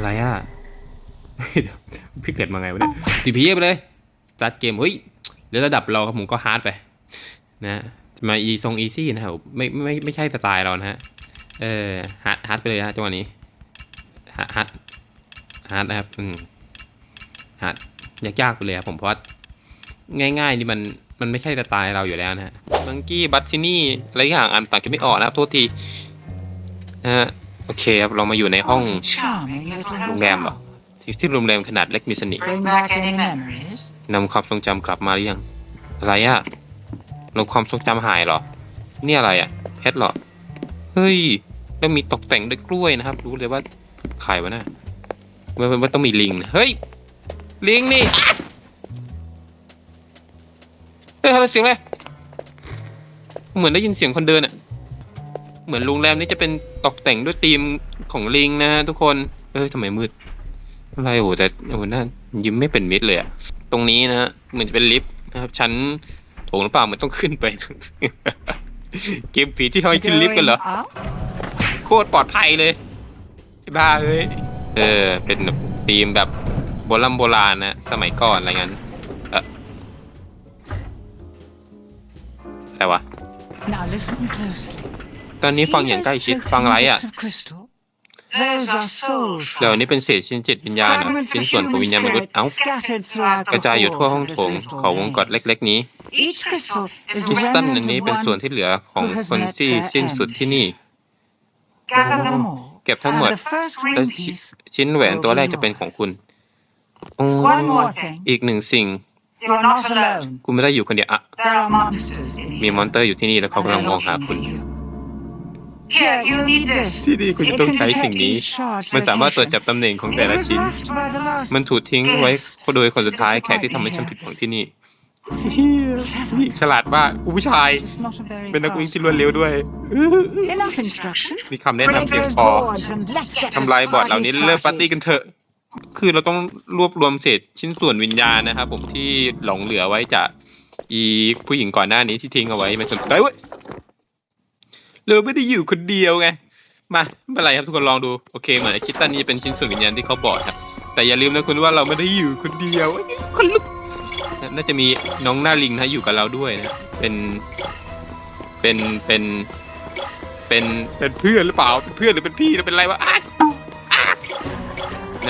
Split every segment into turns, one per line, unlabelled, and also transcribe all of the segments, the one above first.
อะไรอะพี่เกิดมาไงวะเนี่ยตีพีไปเลยสตาร์ทเกมเฮ้ยเดี๋ยวระดับเราครับผมก็ฮาร์ดไป นะมาอีทรงอีซี่นะครับไม่ไม่ไม่ใช่สไตล์เรานะฮะเออฮาร์ดฮาร์ดไปเลยฮะจังหวะนี้ฮาร์ดฮาร์ดฮาร์ดนะครับอืมฮาร์ดยากๆไปเลยครับผมเพราะว่าง่ายๆนี่มันมันไม่ใช่สไตล์เราอยู่แล้วนะฮะมังกี้บัตซินี่อะไรอย่างอ่านต่างจะไม่ออกนะครับโทษทีนะฮะ โอเคครับ เรามาอยู่ในห้อง
Charming little
โรงแรมเหรอที่โรงแรมขนาดเล็กมีเสน่ห์
Bring back any memories?
นำความทรงจำกลับมาหรือยัง อะไรอะเราความทรงจำหายเหรอ นี่อะไรอะเพชรเหรอ เฮ้ย แล้วมีตกแต่งด้วยกล้วยนะครับ รู้เลยว่าใครวะน่ะว่าว่าว่าต้องมีลิงนะเฮ้ย ลิงนี่เฮ้ยอะไรเสียงอะไรเหมือนได้ยินเสียงคนเดินอะ เหมือนโรงแรมนี้จะเป็นตกแต่งด้วยธีมของลิงนะทุกคน เอ้ยทำไมมืด อะไรโอ้แต่โอ้น่ายิ้มไม่เป็นมิตรเลยอะตรงนี้นะฮะเหมือนจะเป็นลิฟต์นะครับชั้นโถงหรือเปล่ามันต้องขึ้นไป เกมผีที่ทำให้ขึ้นลิฟต์กันเหรอ โคตรปลอดภัยเลยบ้าเอ้ย เออ เป็นแบบธีมแบบโบราณโบราณนะสมัยก่อนอะไรเงี้ยเอออะไรวะ
Now listen closely.
ตอนนี้ฟังอย่างใกล้ชิดฟังอะไรอะ
Bits of crystal? Those are soul
เดี๋ยวนี้เป็นเศษชิ้นจิตวิญญาณเหรอ
fragments
ชิ้น
of
ส่วนของ
human
วิญญาณมนุษย์
spirit
เอ้า
scattered throughout
กระ
the
จายอยู่ทั่ว
halls
ห้อง
of
โถ
this
ง
little
ของวงกฏ
maze.
เล็ก ๆ นี้
Each crystal
ค
is
ริ
a
สตัล
remnant
อันนี้
of
เป็นส่วน
one.
ที่เหลือของคนที่สิ้นสุดที่นี่
Gather them all.
เก็บทั้งหมด
And the first
แล้ว
ring piece.
ชิ้นแหวนตัวแรกจะเป็นของคุณอ๋อ
One more thing.
อีกหนึ่งสิ่ง
You're not alone.
คุณไม่ได้อยู่คนเดียวอะ
There are monsters in
มี
here.
มอนเตอร์อยู่ที่นี่แล้วเขากำลัง
They're
มองหา
looking
คุณ
for you. Here, you need this.
ที่นี่คุณจะ
It
ต้อง
can
ใช้สิ่ง
detect
นี้
each shard's
มันสามารถตรวจจับ
location.
ตำแหน่งของ
It
แต่ละ
was
ชิ้น
left by the last
มันถูกทิ้งไว้โดยคนสุดท้ายแขกที่ทำให้ฉันผิดหวังที่นี่เฮียนี่ฉลาดมากกูผู้ชาย
It's not a very
เป็นนักวิ่ง
fast
ที่รวดเร็วด้วย
Enough instruction.
มีคำแนะ
Break
นำเพียง
those
พอ
boards and let's get
ทำลาย
this
บอร์ดเหล่า
party
นี้เริ่มปาร์ตี้
started.
กันเถอะ คือเราต้องรวบรวมเศษชิ้นส่วนวิญญาณนะครับผมที่หลงเหลือไว้จากอีผู้หญิงก่อนหน้านี้ที่ทิ้งเอาไว้มันจนสุดท้ายเว้ย เราไม่ได้อยู่คนเดียวไง มาไม่เป็นไรครับทุกคนลองดู โอเคเหมือนไอคิตตันนี่เป็นชิ้นส่วนวิญญาณที่เขาบอกครับ แต่อย่าลืมนะคุณว่าเราไม่ได้อยู่คนเดียวคนลุกน่าจะมีน้องหน้าลิงนะอยู่กับเราด้วยนะ เป็น เป็น เป็น เป็น เป็นเพื่อนหรือเปล่า เป็นเพื่อนหรือเป็นพี่หรือเป็นอะไรวะอ๊ะ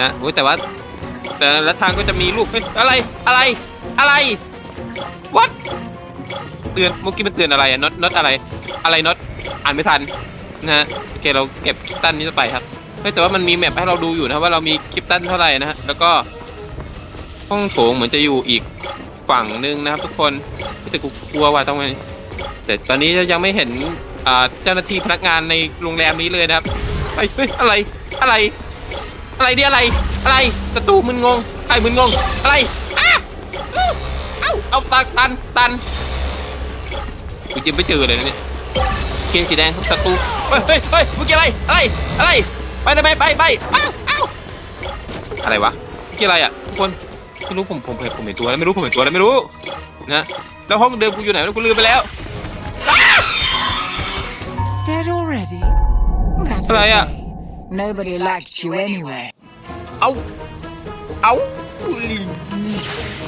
นะโอ้ยแต่ว่า แต่ละทางก็จะมีรูปเฮ้ยอะไร อะไร อะไร วัดเตือนเมื่อกี้มันเตือนอะไรอะน็อตน็อตอะไร อะไรน็อต อ่านไม่ทันนะฮะโอเคเราเก็บคลิปตันนี้ไปครับเฮ้ยแต่ว่ามันมีแมปให้เราดูอยู่นะว่าเรามีคลิปตันเท่าไหร่นะฮะแล้วก็ห้องโถงเหมือนจะอยู่อีกฝั่งหนึ่งนะครับทุกคนแต่กูกลัวว่าต้องไปแต่ตอนนี้ยังไม่เห็นเจ้าหน้าที่พนักงานในโรงแรมนี้เลยนะครับเฮ้ยเฮ้อะไรอะไร อะไรเนี่ยอะไรอะไรศัตรูมึนงงใครมึนงงอะไรอ้าเอาเอาตันตันตันกูจิมไม่เจอเลยนะเนี่ย เกณฑ์สีแดงศัตรูเฮ้ยเฮ้ยเฮ้ยเมื่อกี้อะไรอะไรอะไรไปไปไปไปไปอ้าวอ้าวอะไรวะเมื่อกี้อะไรอะทุกคนไม่รู้ผมผมผมผมเห็นตัวแล้วไม่รู้ผมเห็นตัวแล้วไม่รู้นะแล้วห้องเดิมกูอยู่ไหนแล้วกูลืมไปแล้ว
Dead already? That's
อะไรอะ
okay. Nobody liked you anyway.
เอาเอาอุ้ย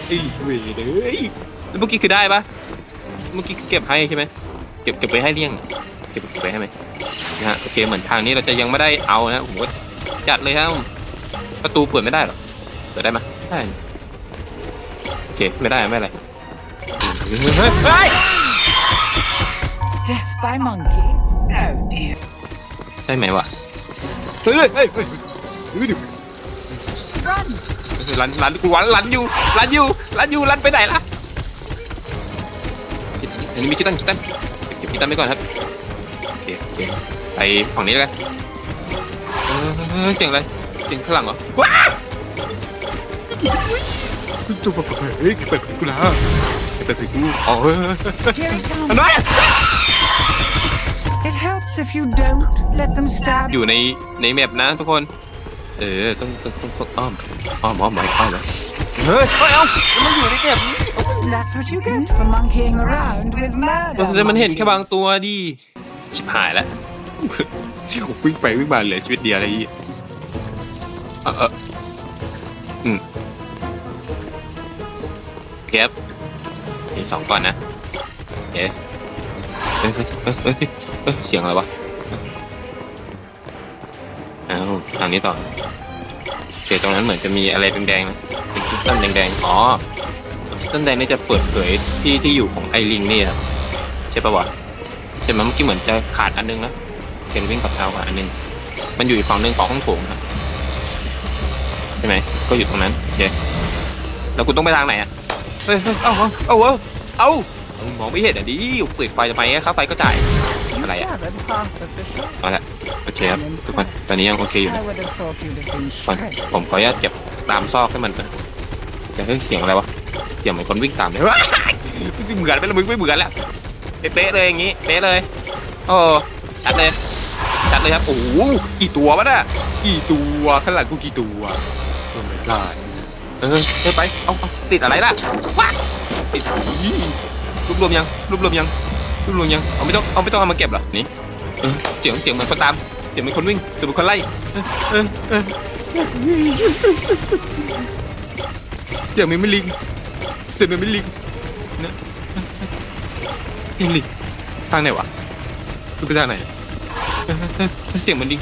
ไอ้เว้ยเลยแล้วเมื่อกี้คือได้ปะเมื่อกี้คือเก็บให้ใช่ไหม เก็บเก็บไปให้เลี่ยงเก็บเก็บไปให้ไหมนะฮะโอเคเหมือนทางนี้เราจะยังไม่ได้เอานะผมก็จัดเลยครับประตูเปิดไม่ได้หรอเปิดได้ไหมยได้โอเคไม่ได้ไม่เป็นไรเฮ้ยเฮ้ย
Death by monkey? Oh dear.
ได้ไหมวะเฮ้ยเฮ้ยเฮ้ยเฮ้ยเฮ้ย
Run!
รันรันกูวันรันอยู่รันอยู่รันอยู่รันไปไหนล่ะอันนี้มีชิตันชิตันเก็บชิตันไปก่อนครับโอเคโอเคไปฝั่งนี้แล้วกันเออเสียงอะไรเสียงข้างหลังเหรอว้าตัวเปิดเฮ้ยเปิดกูละเปิดกูอ๋อ
Here it
อัน
comes.
นั้น
It helps if you don't let them stab
อยู่ในในแมปนะทุกคน เออต้องต้องต้องต้องอ้อมอ้อมอ้อมอ้อมอ้อม เลยเฮ้ยเฮ้ยเอ้ามันอยู่ในแมปนี้
That's what you get for monkeying around with murder.
แต่มันเห็นแค่
monkeys.
บางตัวดิชิบหายแล้ว วิ่งไปวิ่งมาเหลือชีวิตเดียวอะไรอย่างงี้เออเอออืมโอเคครับมีสองก่อนนะโอเคเฮ้ยเฮ้ยเฮ้ยเฮ้ยเฮ้ยเสียงอะไรวะอ้าวทางนี้ต่อโอ เคตรงนั้นเหมือนจะมีอะไรแดงๆเป็นคริสตัลแดงๆอ๋อคริสตัลแดงนี่จะเปิดเผยที่ที่อยู่ของไอลิงนี่ครับใช่ปะวะใช่ไหมเมื่อกี้เหมือนจะขาดอันนึงนะเคนวิ่งกับเท้าขาดอันนึงมันอยู่อีกฝั่งหนึ่งของห้องโถงครับใช่ไหมก็อยู่ตรงนั้นโอเคแล้วคุณต้องไปทางไหนอะเฮ้ยเฮ้ยเอาเอาเอาเอาเอามองไม่เห็นอะดิเปิดไฟทำไมอะค่าไฟก็จ่าย อะไรอะ
Haven't half of the show.
เอาละโอเคครับทุกคนตอนนี้ยังโอเคอยู่
I
นะ
would have thought you'd have been
ก่อน
shredded.
ผมขออนุญาตเก็บตามซอกให้มันก่อนเดี๋ยวเฮ้ยเสียงอะไรวะเสียงเหมือนคนวิ่งตามเลยว้ายมึงเหมือนไปแล้วมึงไม่เหมือนแล้วเป๊ะๆเลยอย่างงี้เป๊ะเลยโอ้ชัดเลยชัดเลยครับโอ้โหกี่ตัววะน่ะกี่ตัวข้างหลังกูกี่ตัวโอ้ my god เออเฮ้ยไปเอาเอาติดอะไรล่ะว้าติดอีรวบรวมยังรวบรวมยัง รวบรวมยัง เอาไม่ต้อง เอาไม่ต้องเอามาเก็บเหรอ นี่เออเสียงเสียงเหมือนคนตาม เสียงเหมือนคนวิ่ง เสียงเหมือนคนไล่เออเออเสียงมันไม่ลิง เสียงมันไม่ลิงนะยังลิงทางไหนวะดูไปทางไหนเอ้ยเอ้ยเอ้ยเสียงมันลิง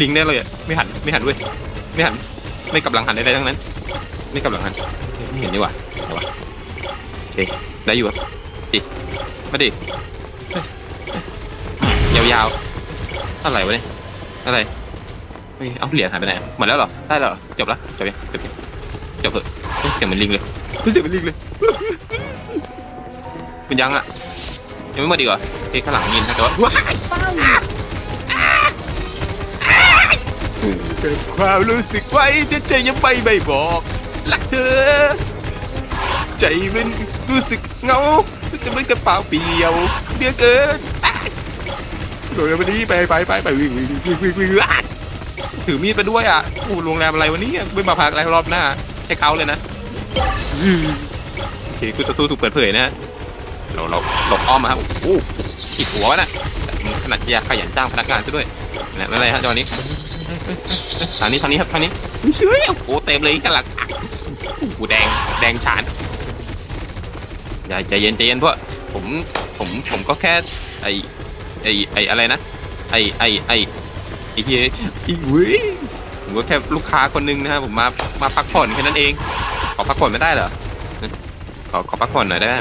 ลิงแน่เลยอะ ไม่หัน ไม่หันเว้ย ไม่หัน ไม่กลับหลังหันใดๆทั้งนั้น ไม่กลับหลังหัน ไม่เห็นนี่ว่าไหนวะโอเคได้อยู่อะ ดิ มาดิเยอ้ยยาวๆอะไรวะเนี่ย อะไรเฮ้ยเอาเหรียญหายไปไหนอะหมดแล้วเหรอ ได้แล้วเหรอจบละจบยังจบยังจบเถอะเฮ้ยเสียงเหมันลิงเลยเฮ้ยเสียงเหมันลิงเลยเป็นยังอะ ยังไม่หมดอีกเหรอเฮ้ยข้างหลังยินนะแต่ว่าว้ายเกิดความรู้สึกไว้แต่ใจยังไม่ไม่บอก รักเธอ ใจมันรู้สึกเหงา จะมันกระเป๋าเปียวเดียวเกินโดยวันนี้ไปไปไปไปวิ่งวิ่งวิ่งวิ่งวิ่งถือมีดไปด้วยอะโอ้โรงแรมอะไรวันนี้ไม่มาพักอะไรรอบหน้าใช้เขาเลยนะโอเคคือประตูถูกเปิดเผยนะ เราเราหลบอ้อมมาครับโอ้ขีดหัวน่ะขนาดจะขยันจ้างพนักงานซะด้วยนะนั่นอะไรฮะจอนี้ทางนี้ทางนี้ครับทางนี้เฮ้ยโอ้เต็มเลยกันหลังอะโอ้โหแดงแดงฉาน อย่าใจเย็นใจเย็นเพราะผมผมผมก็แค่ไอไอไออะไรนะ ไอไอไอไอเฮียไอ้เว้ยผมก็แค่ลูกค้าคนนึงนะฮะผมมามาพักผ่อนแค่นั้นเอง ขอพักผ่อนไม่ได้เหรอขอขอพักผ่อนหน่อยได้ไหม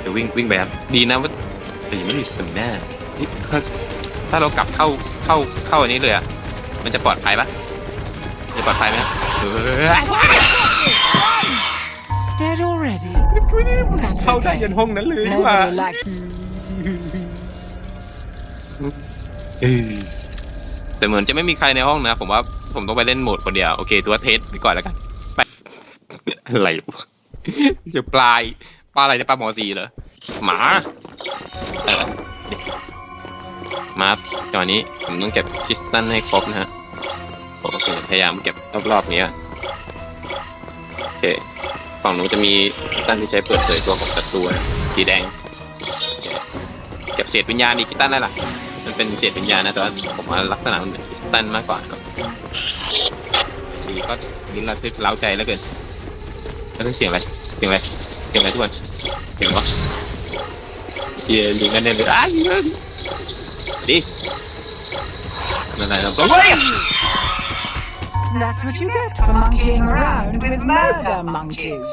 เดี๋ยววิ่งวิ่งไปครับดีนะว่าแต่ยังไม่มีสมิน่านี่ถ้าถ้าเรากลับเข้าเข้าเข้าอันนี้เลยอะมันจะปลอดภัยปะจะปลอดภัยไหม เออ
Dead already? That's
เข้าได้ยัน
okay.
ห้องนั้นเลยว่า
Nobody likes
เออแต่เหมือนจะไม่มีใครในห้องนะ ผมว่าผมต้องไปเล่นโหมดคนเดียว โอเคตัวเทสไปก่อนแล้วกันไปอะไรวะจะปลายปลาอะไรเนี่ยปลาหมอสีเหรอหมาเออนี่มาครับจังหวะนี้ผมต้องเก็บคริสตัลให้ครบนะฮะผมก็พยายามเก็บรอบๆนี้อะโอเค ฝั่งนู้นจะมีตันที่ใช้เปิดเผยตัวของศัตรูสีแดงเก็บเศษวิญญาณดีคริสตันได้ล่ะ มันเป็นเศษวิญญาณนะแต่ว่าผมว่าลักษณะมันเหมือนคริตัลมากกว่าเนอะสีก็ลิ้นระทึกเล้าใจเหลือเกินแล้วเสียงอะไรเสียงอะไรเสียงอะไรทุกคนเสียงวะเฮียลิงกันเน่เลยอ้ายยิงเลยดินั่นอะไรเราก็
That's what you get for monkeying around with murder monkeys.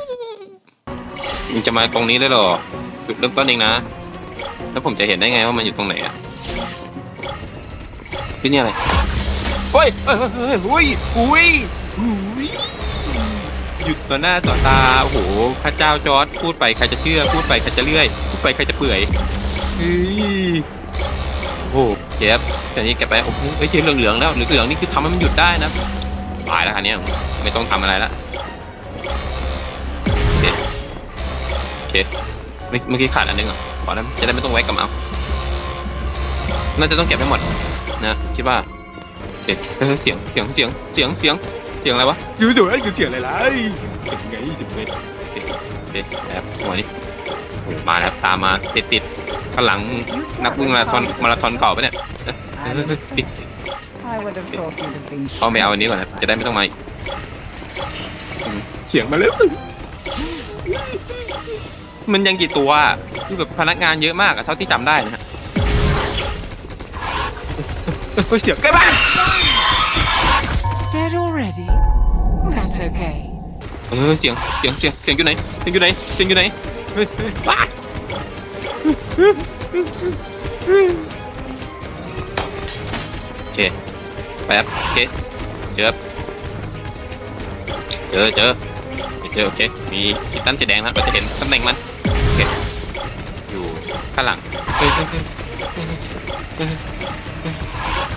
มันจะมาตรงนี้ได้เหรอ จุดเริ่มต้นเองนะ แล้วผมจะเห็นได้ไงว่ามันอยู่ตรงไหนอะที่นี่อะไรเฮ้ยเฮ้ยเฮ้ยเฮ้ยเฮ้ยเฮ้ยหยุดต่อหน้าต่อตา โอ้โห พระเจ้าจอร์ดพูดไปใครจะเชื่อ พูดไปใครจะเลื่อย พูดไปใครจะเปื่อยเฮ้ยโอ้โหเจ็บแต่นี้แกไปโอ้โหเฮ้ยเจอเหลืองๆแล้วเหลืองๆนี่คือทำให้มันหยุดได้นะ ตายแล้วคันนี้ยไม่ต้องทำอะไรละโอเคโอเคเมื่อเมื่อกี้ขาดอันนึงเหรอขอแล้วจะได้ไม่ต้องแวะกลับมาเอาน่าจะต้องเก็บให้หมดนะคิดว่าเอ๊ะเฮ้ยเสียงเสียงเสียงเสียงเสียงเสียงอะไรวะอยู่เดี๋ยวไอ้เสียงอะไรล่ะเอ้ยเสียงไงเสียงไงโอเคโอเคแล้วหัวนี้โอ้มาแล้วตามมาติดติดข้างหลังนักวิ่งมาราธอนมาราธอนเก่าปะเนี่ยเอ้ยเฮ้ยเฮ้ยติด
I would have thought you'd have been
เอาไม่เอาอันนี้ก่อนนะจะได้ไม่ต้องมาอีกอืมเสียงมาแล้วมันยังกี่ตัวอะคือแบบพนักงานเยอะมากอะเท่าที่จำได้นะฮะเฮ้ยเสียงใกล้บ้าน
dead already. That's okay.
เออเสียงเสียงเสียงเสียงอยู่ไหนเสียงอยู่ไหนเสียงอยู่ไหนเฮ้ยเฮ้ยว้ายโอเค ไปครับโอเคเจอเจอเจอเจอโอเคมีสีตั้นสีแดงนะเราจะเห็นตำแหน่งมันโอเคอยู่ข้างหลังเฮ้ยเฮ้ยเฮ้ย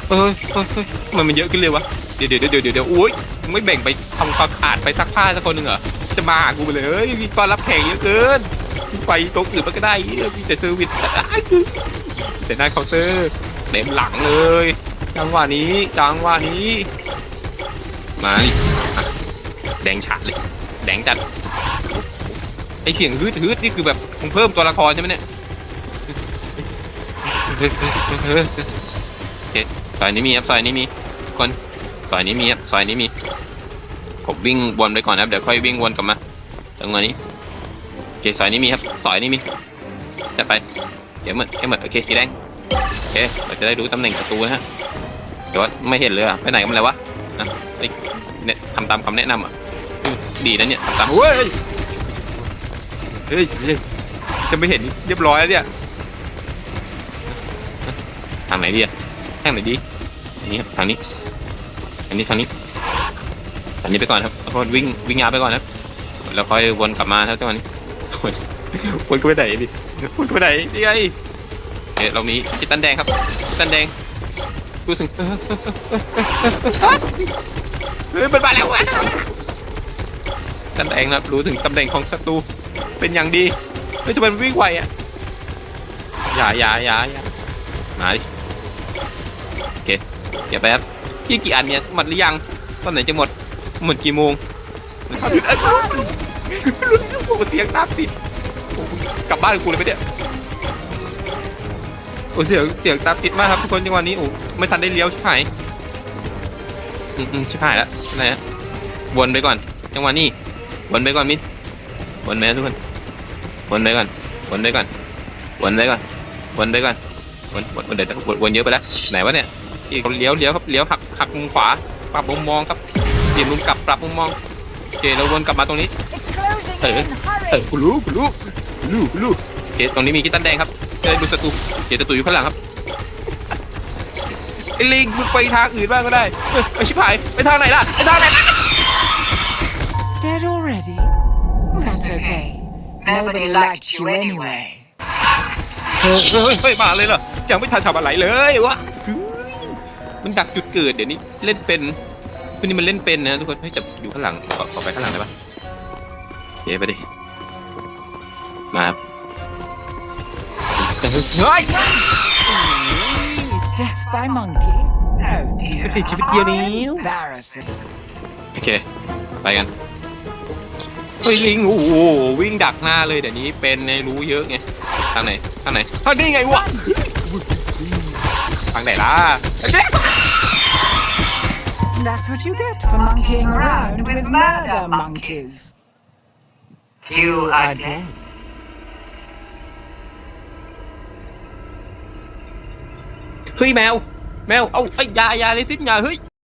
เฮ้ยเฮ้ยมันมันเยอะขึ้นเลยวะเดี๋ยวเดี๋ยวเดี๋ยวเดี๋ยวเดี๋ยวอุ้ยไม่แบ่งไปทำความสะอาดไปซักผ้าสักคนหนึ่งเหรอจะมาหากูไปเลยเฮ้ยมีตอนรับแขกเยอะเกินไปตรงอื่นมันก็ได้มีแต่เซอร์วิสแต่หน้าเคาน์เตอร์เต็มหลังเลย จังหวะนี้จังหวะนี้ มาดิอะแดงฉาดเลยแดงจัดไอเสียงฮึดฮึดนี่คือแบบมึงเพิ่มตัวละครใช่ไหมเนี่ยโอเคซอยนี้มีครับซอยนี้มีคนซอยนี้มีครับซอยนี้มีผมวิ่งวนไปก่อนนะครับเดี๋ยวค่อยวิ่งวนกลับมาจังหวะนี้โอเคสายนี้มีครับสายนี้มีจะไปเดี๋ยวหมดเดี๋ยวหมดโอเคสีแดงโอเคเราจะได้รู้ตำแหน่งศัตรูนะฮะ เดี๋ยวว่าไม่เห็นเลยอะไปไหนกันมาแล้ววะอะเอ้ยเนี่ยทำตามคำแนะนำอะอืมดีนะเนี่ยทำตามเฮ้ยเฮ้ยเฮ้ยจะไม่เห็นเรียบร้อยแล้วเนี่ยทางไหนดีอะทางไหนดีนี่ครับทางนี้ทางนี้ทางนี้อันนี้ไปก่อนครับแล้วก็วิ่งวิ่งยาวไปก่อนครับแล้วค่อยวนกลับมาครับจังหวะนี้วนวนก็ไปไหนดิวนก็ไปไหนนี่ไงเอ๊ะเรามีคิดตันแดงครับคิดตันแดง ดูถึงเฮ้ยมันมาแล้ววะตันแดงนะครับรู้ถึงตำแหน่งของศัตรูเป็นอย่างดีไม่จะมันวิ่งไวอะอย่าอย่าอย่าอย่ามาดิโอเคเดี๋ยวไปครับพี่กี่อันเนี่ยหมดหรือยังตอนไหนจะหมดหมดกี่โมงมันหยุดอ้าเสียงตาติดกลับบ้านกูเลยไปเนี่ย โอ้เสียงเสียงตามติดมากครับทุกคนจังหวะนี้โอ้ไม่ทันได้เลี้ยวชิบหายอืมอืมชิบหายแล้วอะไรฮะวนไปก่อน จังหวะนี้วนไปก่อนมิดวนไปนะทุกคนวนไปก่อนวนไปก่อนวนไปก่อนวนไปก่อนวนวนวนเดี๋ยววนวนเยอะไปแล้วไหนวะเนี่ยอีกเลี้ยวเลี้ยวครับเลี้ยวหักหักมุมขวาปรับมุมมองครับเปลี่ยนมุมกลับปรับมุมมองโอเคเราวนกลับมาตรงนี้
It's
Hey.
closing in.
เออ
Hurry.
กูรู้กูรู้กูรู้กูรู้โอเคตรงนี้มีกิตันแดงครับ จะได้ดูศัตรูเจศัตรูอยู่ข้างหลังครับไอ้ลิงมึงไปทางอื่นบ้างก็ได้เฮ้ยไอ้ชิบหายไปทางไหนล่ะไปทางไหนล่ะ
Dead already. That's okay. Nobody liked you anyway.
เฮ้ยเฮ้ยเฮ้ยมาเลยเหรอยังไม่ทันทำอะไรเลยวะคือมันดักจุดเกิดเดี๋ยวนี้เล่นเป็นคนนี้มันเล่นเป็นนะทุกคนเฮ้ยแต่อยู่ข้างหลังขอขอไปข้างหลังได้ปะโอเคไปดิมาครับ เฮ้ย
Death by monkey. Oh dear.
เฮ้ยชีวิตเดียวนี้
Embarrassing.
โอเค ไปกัน เฮ้ยลิง โอ้โหวิ่งดักหน้าเลยเดี๋ยวนี้เป็นในรู้เยอะไง ทางไหน ทางไหนทางนี้ไงวะ ทางไหนล่ะ
That's what you get for monkeying around with murder monkeys.
You are dead.
เฮ้ยแมวแมวเอ